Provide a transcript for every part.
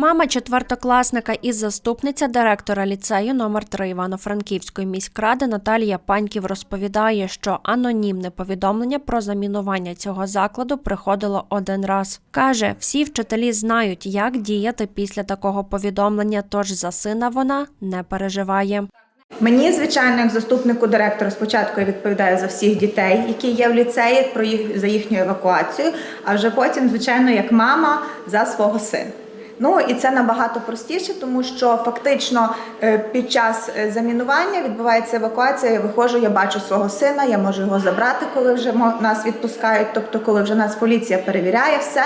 Мама четвертокласника і заступниця директора ліцею номер 3 Івано-Франківської міськради Наталія Паньків розповідає, що анонімне повідомлення про замінування цього закладу приходило один раз. Каже, всі вчителі знають, як діяти після такого повідомлення, тож за сина вона не переживає. Мені, звичайно, як заступнику директора, спочатку я відповідаю за всіх дітей, які є в ліцеї, про їх за їхню евакуацію, а вже потім, звичайно, як мама за свого сина. Ну і це набагато простіше, тому що фактично е, під час е, замінування відбувається евакуація. Я виходжу, я бачу свого сина, я можу його забрати, коли вже нас відпускають. Тобто, коли вже нас поліція перевіряє все.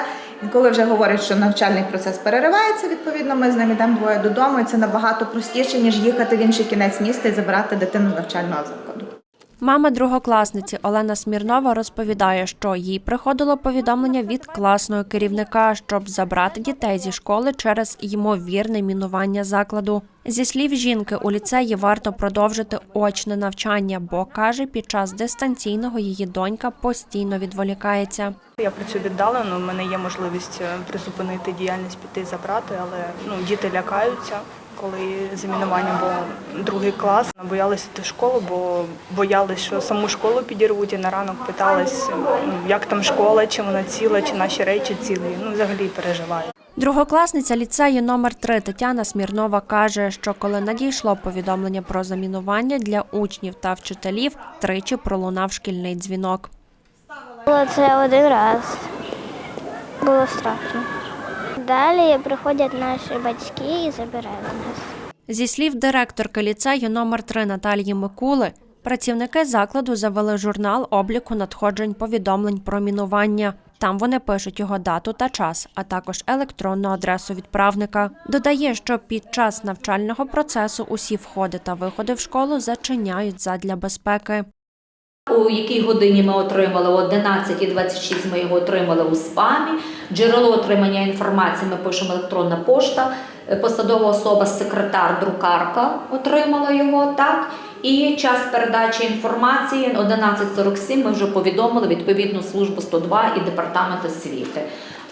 Коли вже говорять, що навчальний процес переривається, відповідно, ми з ним йдемо двоє додому, і це набагато простіше, ніж їхати в інший кінець міста і забирати дитину з навчального закладу. Мама другокласниці Олена Смірнова розповідає, що їй приходило повідомлення від класного керівника, щоб забрати дітей зі школи через ймовірне мінування закладу. Зі слів жінки, у ліцеї варто продовжити очне навчання, бо каже, під час дистанційного її донька постійно відволікається. Я працюю віддалено, у мене є можливість е, призупинити діяльність, піти забрати, але ну, діти лякаються, коли замінування було другий клас. Боялися йти в школу, бо боялися, що саму школу підірвуть і на ранок питались, ну, як там школа, чи вона ціла, чи наші речі цілі. Ну, взагалі переживаю. Другокласниця ліцею номер 3 Тетяна Смірнова каже, що коли надійшло повідомлення про замінування для учнів та вчителів, тричі пролунав шкільний дзвінок. Було це один раз. Було страшно. Далі приходять наші батьки і забирають нас. Зі слів директорки ліцею номер 3 Наталії Микули, працівники закладу завели журнал обліку надходжень повідомлень про мінування. Там вони пишуть його дату та час, а також електронну адресу відправника. Додає, що під час навчального процесу усі входи та виходи в школу зачиняють задля безпеки. У якій годині ми отримали о 11.26 ми його отримали у спамі. Джерело отримання інформації ми пишемо електронна пошта. Е, Посадова особа, секретар, друкарка отримала його так. І час передачі інформації 11.47 ми вже повідомили відповідну службу 102 і департамент освіти.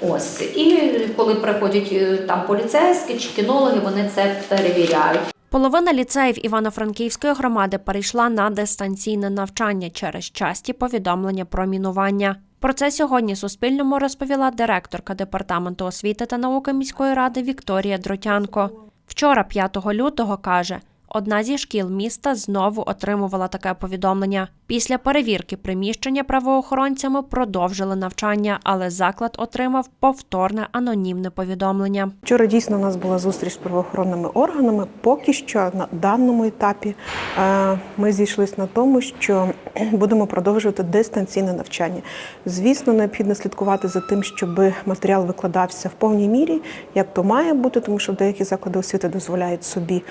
Ось і коли приходять е, там поліцейські чи кінологи, вони це перевіряють. Половина ліцеїв Івано-Франківської громади перейшла на дистанційне навчання через часті повідомлення про мінування. Про це сьогодні Суспільному розповіла директорка департаменту освіти та науки міської ради Вікторія Дротянко. Вчора, 5 лютого, каже, одна зі шкіл міста знову отримувала таке повідомлення. Після перевірки приміщення правоохоронцями продовжили навчання, але заклад отримав повторне анонімне повідомлення. Вчора дійсно у нас була зустріч з правоохоронними органами. Поки що на даному етапі е, ми зійшлися на тому, що будемо продовжувати дистанційне навчання. Звісно, необхідно слідкувати за тим, щоб матеріал викладався в повній мірі, як то має бути, тому що деякі заклади освіти дозволяють собі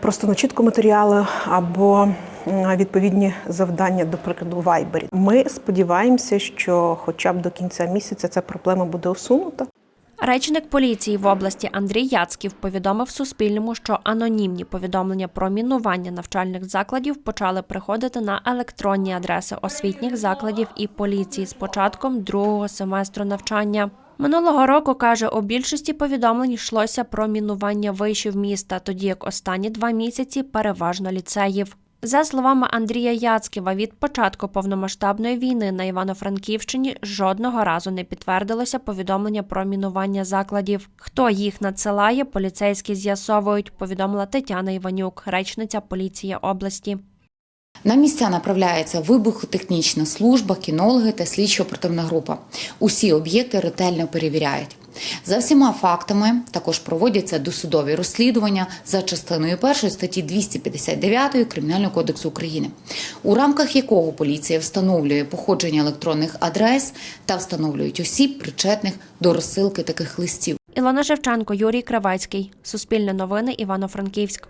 просто начітку матеріалу або відповідні завдання, до прикладу, Вайбері. Ми сподіваємося, що хоча б до кінця місяця ця проблема буде усунута. Речник поліції в області Андрій Яцьків повідомив Суспільному, що анонімні повідомлення про мінування навчальних закладів почали приходити на електронні адреси освітніх закладів і поліції з початком другого семестру навчання. Минулого року каже, у більшості повідомлень йшлося про мінування вишів міста, тоді як останні два місяці переважно ліцеїв. За словами Андрія Яцьківа, від початку повномасштабної війни на Івано-Франківщині жодного разу не підтвердилося повідомлення про мінування закладів. Хто їх надсилає, поліцейські з'ясовують, повідомила Тетяна Іванюк, речниця поліції області. На місця направляється вибухотехнічна служба, кінологи та слідчо-оперативна група. Усі об'єкти ретельно перевіряють. За всіма фактами також проводяться досудові розслідування за частиною 1 статті 259 Кримінального кодексу України, у рамках якого поліція встановлює походження електронних адрес та встановлюють осіб, причетних до розсилки таких листів. Ілона Шевченко, Юрій Кравецький. Суспільне новини Івано-Франківськ.